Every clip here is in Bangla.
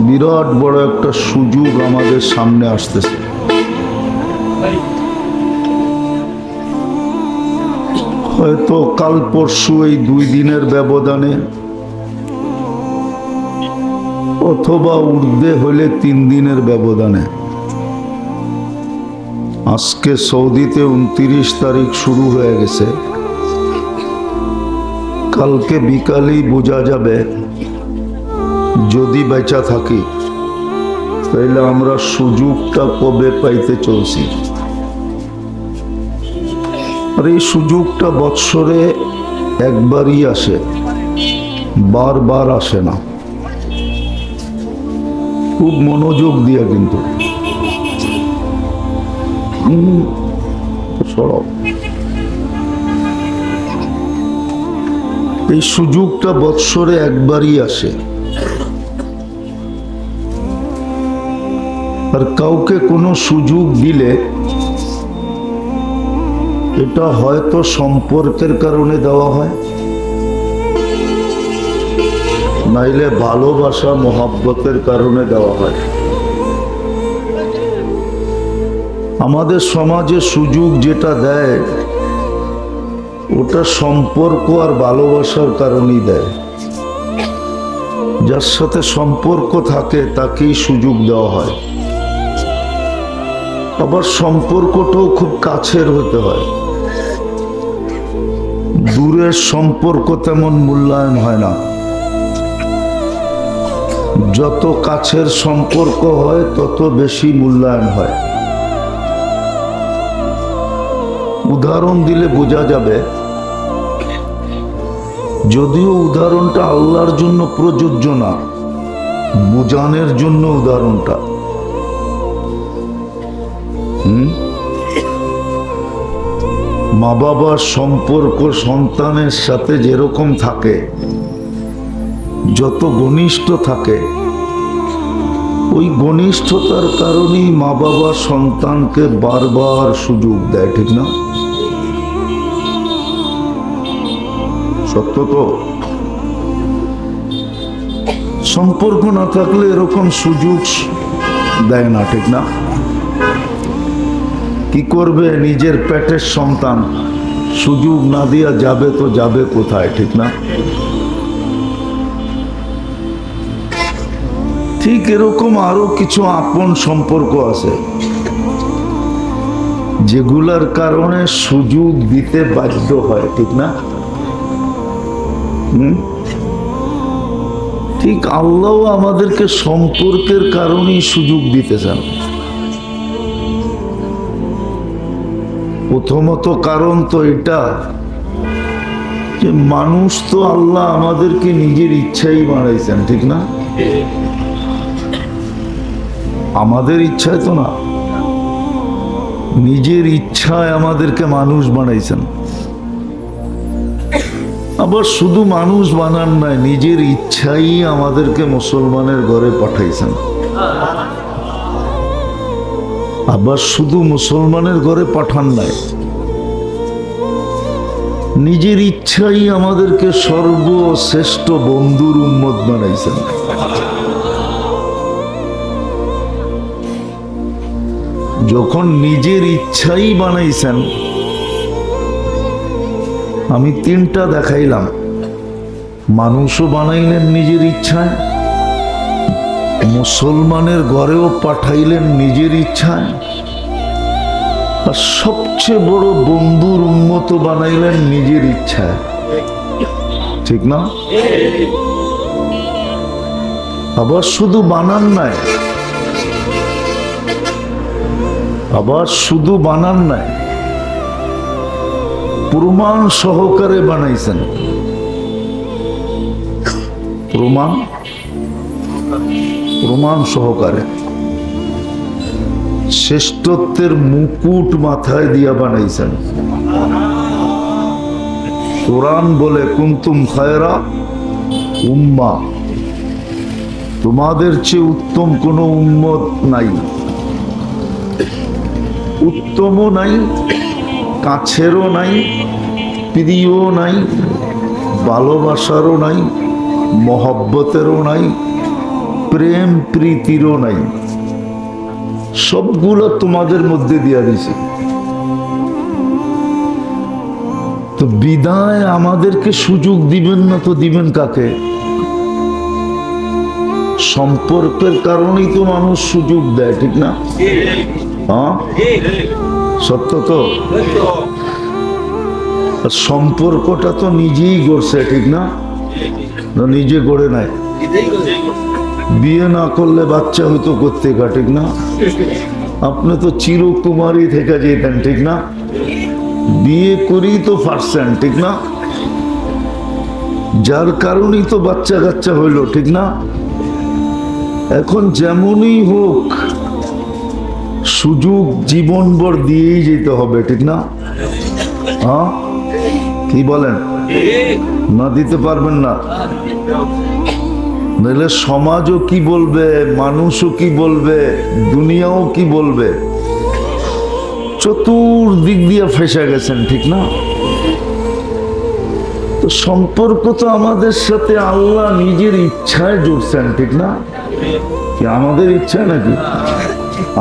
বিরাট বড় একটা সুযোগ আমাদের সামনে আসতেছে। হয়তো কাল পরশু এই দুই দিনের ব্যবধানে, অথবা ঊর্ধ্বে হলে তিন দিনের ব্যবধানে। আজকে সৌদিতে উনত্রিশ তারিখ শুরু হয়ে গেছে। কালকে বিকালেই বোঝা যাবে যদি বেচা থাকি তাহলে আমরা সুযোগটা কবে পাইতে চলছি? আর এই সুযোগটা বৎসরে একবারই আসে, বারবার আসে না। খুব মনোযোগ দিয়া কিন্তু। সরব এই সুযোগটা বৎসরে একবারই আসে। আর কাউকে কোনো সুযোগ দিলে এটা হয়তো সম্পর্কের কারণে দেওয়া হয়। নাইলে ভালোবাসা, মহাব্বতের কারণে দেওয়া হয়। আমাদের সমাজে সুযোগ যেটা দেয়, ওটা সম্পর্ক আর ভালোবাসার কারণেই দেয়। যার সাথে সম্পর্ক থাকে, তাকেই সুযোগ দেওয়া হয়। আবার সম্পর্কটাও খুব কাছের হতে হয়। দূরের সম্পর্ক তেমন মূল্যায়ন হয় না। যত কাছের সম্পর্ক হয়, তত বেশি মূল্যায়ন হয়। উদাহরণ দিলে বোঝা যাবে, যদিও উদাহরণটা আল্লাহর জন্য প্রযোজ্য না, বুঝানের জন্য উদাহরণটা। মা বাবার সম্পর্ক সন্তানের সাথে যেরকম থাকে, যত ঘনিষ্ঠ থাকে, ওই ঘনিষ্ঠতার কারণেই মা বাবা সন্তানকে বারবার সুযোগ দেয়, ঠিক না? সত্য তো? সম্পর্ক না থাকলে এরকম সুযোগ দেয় না, ঠিক না? কি করবে নিজের পেটের সন্তান? সুযোগ না দিয়া যাবে তো যাবে কোথায়, ঠিক না? ঠিক এরকম আরও কিছু আপন সম্পর্ক আছে, যেগুলার কারণে সুযোগ দিতে বাধ্য হয়, ঠিক না? ঠিক আল্লাহ আমাদেরকে সম্পর্কের কারণেই সুযোগ দিতে চান। প্রথমত কারণ তো এটা যে মানুষ তো আল্লাহ আমাদেরকে নিজের ইচ্ছাই বানাইছেন, ঠিক না? আমাদের ইচ্ছায় তো না। নিজের ইচ্ছায় আমাদেরকে মানুষ বানাইছেন। আবার শুধু মানুষ বানান নাই, নিজের ইচ্ছাই আমাদেরকে মুসলমানের ঘরে পাঠাইছেন। আবার শুধু মুসলমানের ঘরে পাঠান নাই। নিজের ইচ্ছাই আমাদেরকে সর্বশ্রেষ্ঠ বন্ধুর উন্মত বানাইছেন। যখন নিজের ইচ্ছাই বানাইছেন, আমি তিনটা দেখাইলাম। মানুষও বানাইলেন নিজের ইচ্ছায় মুসলমানের ঘরেও পাঠাইলেন নিজের ইচ্ছায়। আর সবচেয়ে বড় বন্ধুর উন্মত বানাইলেন নিজের ইচ্ছায়। ঠিক না? আবার শুধু বানান নাই। আবার শুধু বানান নাই। প্রমাণ সহকারে বানাইছেন। প্রমাণ? প্রমাণ সহকারে শ্রেষ্ঠত্বের মুকুট মাথায় দিয়া বানাইছেন। কোরআন বলে, কুন্তুম খায়রা উম্মা। তোমাদের চেয়ে উত্তম কোনো উম্মত নাই। উত্তমও নাই, কাছেরও নাই, প্রিয়ও নাই, ভালোবাসারও নাই, মহব্বতেরও নাই প্রেম প্রীতিরও নাই। সবগুলো তোমাদের মধ্যে দিয়া দিছে। তো বিদায় আমাদেরকে সুযোগ দিবেন না তো দিবেন কাকে? সম্পর্কের কারণেই তো মানুষ সুযোগ দেয়, ঠিক না? হ্যাঁ? সত্য তো? সম্পর্কটা তো নিজেই গড়ছে, ঠিক না নিজে গড়ে নাই? বিয়ে না করলে বাচ্চা হইতো করতে ঠিক না? আপনি তো চিরকুমারী থেকে যেতেন, ঠিক না? বিয়ে করেই তো পারছেন ঠিক না? যার কারণেই তো বাচ্চা কাচ্চা হইল, ঠিক না? এখন যেমনই হোক, সুযোগ জীবনভর দিয়েই যেতে হবে, ঠিক না? হ্যাঁ? কি বলেন? না দিতে পারবেন না? নাহলে সমাজও কি বলবে, মানুষও কি বলবে, দুনিয়াও কি বলবে? চতুর্দিক দিয়ে ফেসে গেছেন, ঠিক না? তো সম্পর্ক তো আমাদের সাথে আল্লাহ নিজের ইচ্ছায় জুড়ছেন, ঠিক না? কি আমাদের ইচ্ছা নাকি?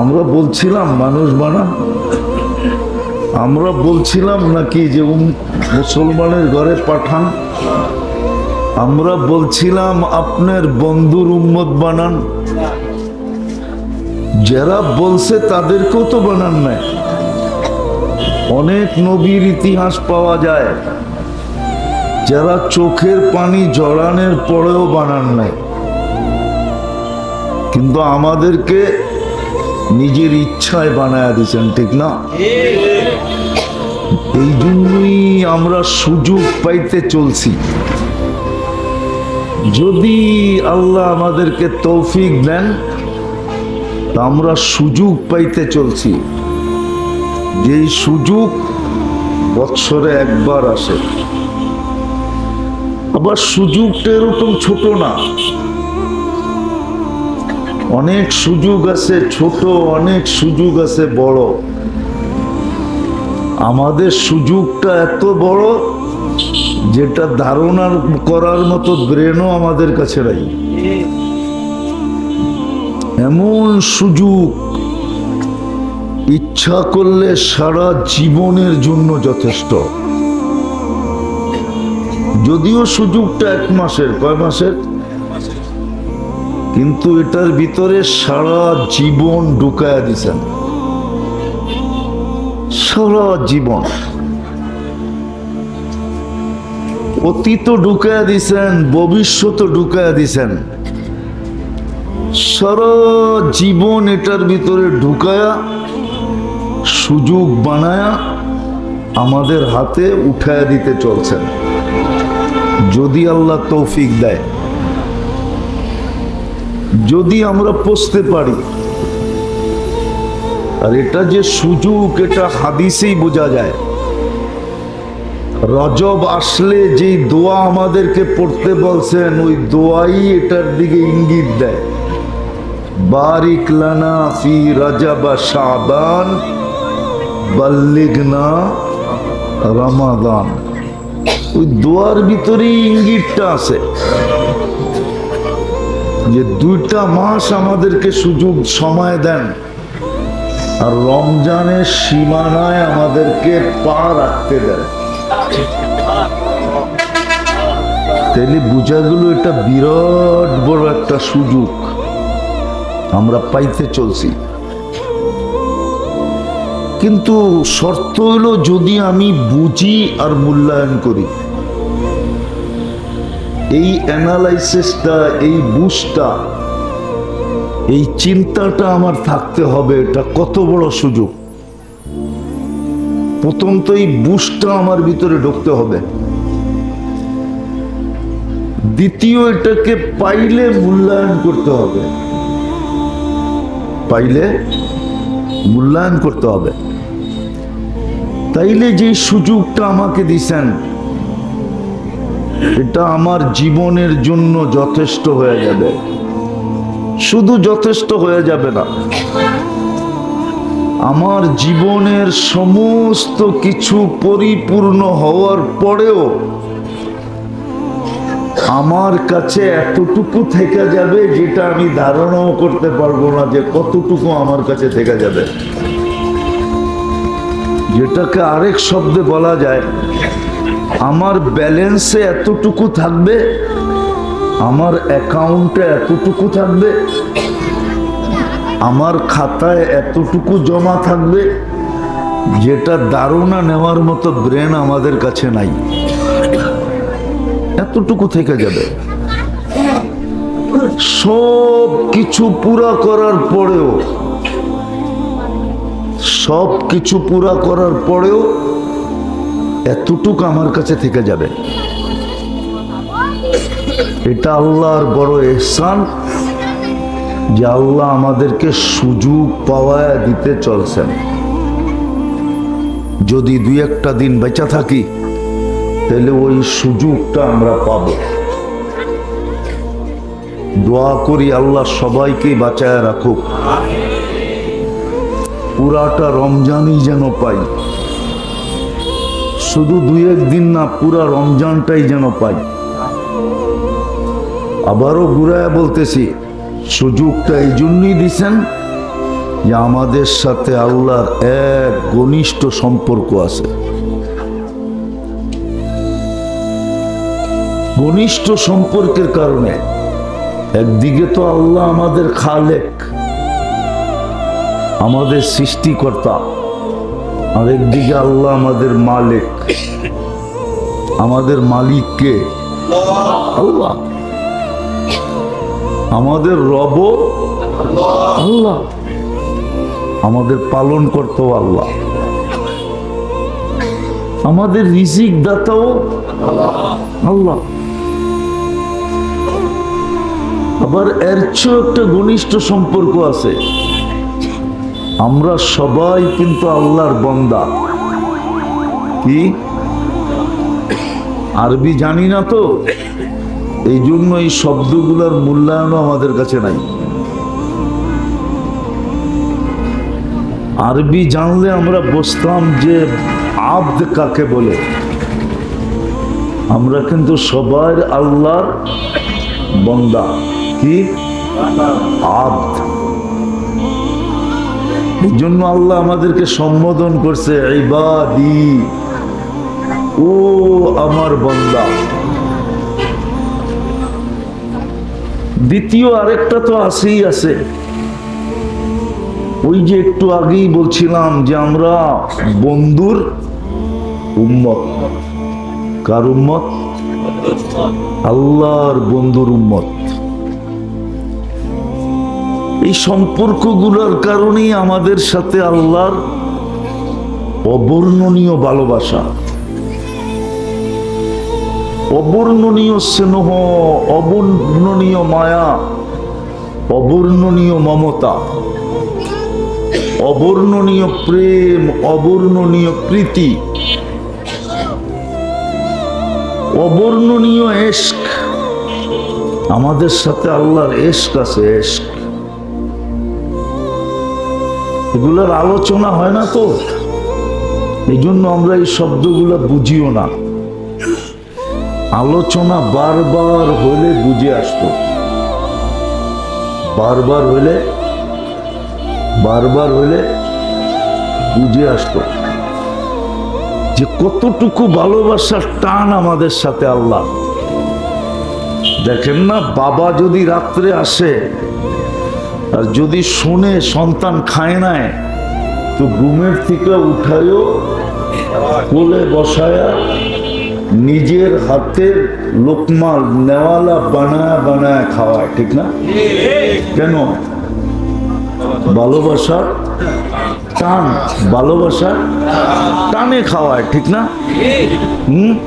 আমরা বলছিলাম, মানুষ বানা আমরা বলছিলাম নাকি যে মুসলমানের ঘরে পাঠান। আমরা বলছিলাম, আপনার বন্ধুর উম্মত বানান। যারা বলছে তাদেরকেও তো বানান নাই। অনেক নবীর ইতিহাস পাওয়া যায়, যারা চোখের পানি জড়ানোর পরেও বানান নাই। কিন্তু আমাদেরকে নিজের ইচ্ছায় বানায় দিয়েছেন, ঠিক না? এই জন্যই আমরা সুযোগ পাইতে চলছি। যদি আল্লাহ আমাদেরকে তৌফিক দেন, তা আমরা সুযোগ পাইতে চলছি। যেই সুযোগ বৎসরে একবার আসে। আবার সুযোগটা এরকম ছোট না। অনেক সুযোগ আছে ছোট, অনেক সুযোগ আছে বড়। আমাদের সুযোগটা এত বড় যেটা ধারণা করার মতো ব্রেনও আমাদের কাছে নাই। এমন সুযোগ, ইচ্ছা করলে সারা জীবনের জন্য যথেষ্ট। যদিও সুযোগটা এক মাসের, কয় মাসের? কিন্তু এটার ভিতরে সারা জীবন ঢুকায়া দিছেন। সারা জীবন। অতীত ঢুকায়া দিছেন, ভবিষ্যৎ ঢুকায়া দিছেন। সারা জীবন এটার ভিতরে ঢুকায়া, সুযোগ বানায়া আমাদের হাতে উঠায় দিতে চলছেন। যদি আল্লাহ তৌফিক দেয়। যদি আমরা পৌঁছতে পারি। আর এটা যে সুযোগ, এটা হাদিসেই বোঝা যায়। রজব আসলে যেই দোয়া আমাদেরকে পড়তে বলছেন, ওই দোয়াই এটার দিকে ইঙ্গিত দেয়। বারিক লানা ফি রাজাবা শাবান, বাল্লিগনা রমাদান। ওই দোয়ার ভিতরেই ইঙ্গিতটা আছে যে দুইটা মাস আমাদেরকে সুযোগ সময় দেন আর রমজানের সীমানায় আমাদেরকে পা রাখতে দেন। তাইলে বোঝা গেল এটা বিরাট বড় একটা সুযোগ। আমরা পাইতে চলছি। কিন্তু শর্ত হলো যদি আমি বুঝি আর মূল্যায়ন করি। এই অ্যানালাইসিসটা এই বুঝটা, এই চিন্তাটা আমার থাকতে হবে, এটা কত বড় সুযোগ? প্রথম তো এই বুঝটা আমার ভিতরে ঢুকতে হবে। দ্বিতীয় এটাকে পাইলে মূল্যায়ন করতে হবে। পাইলে মূল্যায়ন করতে হবে। তাইলে যে সুযোগটা আমাকে দিছেন, এটা আমার জীবনের জন্য যথেষ্ট হয়ে যাবে। শুধু যথেষ্ট হয়ে যাবে না। আমার জীবনের সমস্ত কিছু পরিপূর্ণ হওয়ার পরেও আমার কাছে এতটুকু থেকে যাবে যেটা আমি ধারণাও করতে পারব না যে কতটুকু আমার কাছে থেকে যাবে। যেটাকে আরেক শব্দে বলা যায়, আমার ব্যালেন্সে এতটুকু থাকবে, আমার অ্যাকাউন্টে এতটুকু থাকবে আমার খাতায় এতটুকু জমা থাকবে যেটা দারুণা নেওয়ার মতো ব্রেন আমাদের কাছে নাই। এতটুকু থেকে যাবে। সব কিছু পুরা করার পরেও, সব কিছু পুরা করার পরেও এতটুকু আমার কাছে থেকে যাবে। এটা আল্লাহর বড় এহসান। যে আল্লাহ আমাদেরকে সুযোগ পাওয়া দিতে চলছেন। যদি দুই একটা দিন বেঁচে থাকি, তাহলে ওই সুযোগটা আমরা পাব। দোয়া করি আল্লাহ সবাইকে বাঁচায় রাখুক। পুরাটা রমজানই যেন পাই। শুধু দুই একদিন না, পুরা রমজানটাই যেন পাই। আবারও ঘুরায় বলতেছি সুযোগটা এই জন্যই দিছেন যে আমাদের সাথে আল্লাহর এক ঘনিষ্ঠ সম্পর্ক আছে। ঘনিষ্ঠ সম্পর্কের কারণে একদিকে তো আল্লাহ আমাদের খালেক, আমাদের সৃষ্টিকর্তা আরেকদিকে আল্লাহ আমাদের মালিক, আমাদের মালিককে আল্লাহ আমাদের রব আল্লাহ। আমাদের পালন করতো আল্লাহ। আমাদের রিজিক দাতাও আল্লাহ। আবার এর চেয়েও একটা ঘনিষ্ঠ সম্পর্ক আছে। আমরা সবাই কিন্তু আল্লাহর বন্দা। কি? আরবি জানি না তো? এই জন্য এই শব্দগুলোর মূল্যায়নও আমাদের কাছে নাই। আরবি জানলে আমরা বসতাম যে আব্দ কাকে বলে। আমরা কিন্তু সবার আল্লাহর বন্দা। কি? আব্দ। এই জন্য আল্লাহ আমাদেরকে সম্বোধন করছে, ইবাদি, ও আমার বন্দা। দ্বিতীয় আরেকটা তো আছেই আছে। ওই যে একটু আগেই বলছিলাম যে আমরা বন্ধুর উম্মত। কার উম্মত? আল্লাহর বন্ধুর উম্মত। এই সম্পর্কগুলোর কারণেই আমাদের সাথে আল্লাহর অবর্ণনীয় ভালোবাসা। অবর্ণনীয় স্নেহ, অবর্ণনীয় মায়া, অবর্ণনীয় মমতা, অবর্ণনীয় প্রেম, অবর্ণনীয় প্রীতি, অবর্ণনীয় এশক। আমাদের সাথে আল্লাহর এশক আছে, এশক। এগুলোর আলোচনা হয় না তো? এই জন্য আমরা এই শব্দগুলো বুঝিও না। আলোচনা বারবার হলে বুঝে আসতো। বারবার হলে বারবার হলে বুঝে আসতো যে কতটুকু ভালোবাসার টান আমাদের সাথে আল্লাহ। দেখেন না, বাবা যদি রাত্রে আসে আর যদি শুনে, সন্তান খায় নাই, তো ঘুমের থেকে উঠায়ও কোলে বসায়া নিজের হাতের লোকমা নেওয়ালা বানায় বানায় খাওয়ায়, ঠিক না? কেন? ভালোবাসার টান ভালোবাসার টানে খাওয়ায়, ঠিক না? হুম?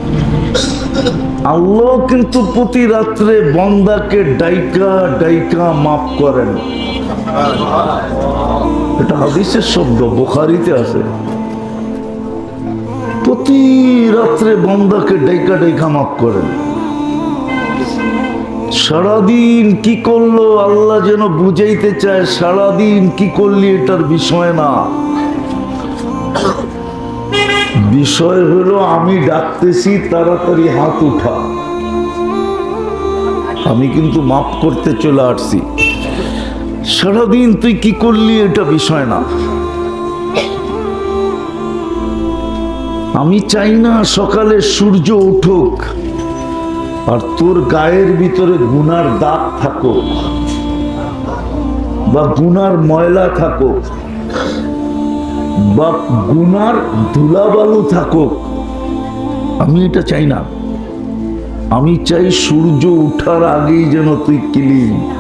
আল্লাহ কিন্তু প্রতি রাত্রে বন্দাকে ডাইকা ডাইকা মাফ করেন। এটা হাদিসের শব্দ, বোখারিতে আছে। প্রতি রাত্রে বন্দাকে ডেকা ডেকা মাফ করেন সারাদিন কি করল আল্লাহ যেন বুঝাইতে চায়, সারাদিন কি করলি এটার বিষয় না। বিষয় হলো আমি ডাকতেছি, তাড়াতাড়ি হাত উঠা। আমি কিন্তু মাফ করতে চলে আসছি। সারাদিন তুই কি করলি এটা বিষয় না। আমি চাই না সকালে সূর্য উঠুক আর তোর গায়ের ভিতরে গুনার দাগ থাকুক বা গুনার ময়লা থাকুক বা গুনার ধুলাবালু থাকুক। আমি এটা চাই না। আমি চাই সূর্য উঠার আগেই যেন তুই ক্লিন।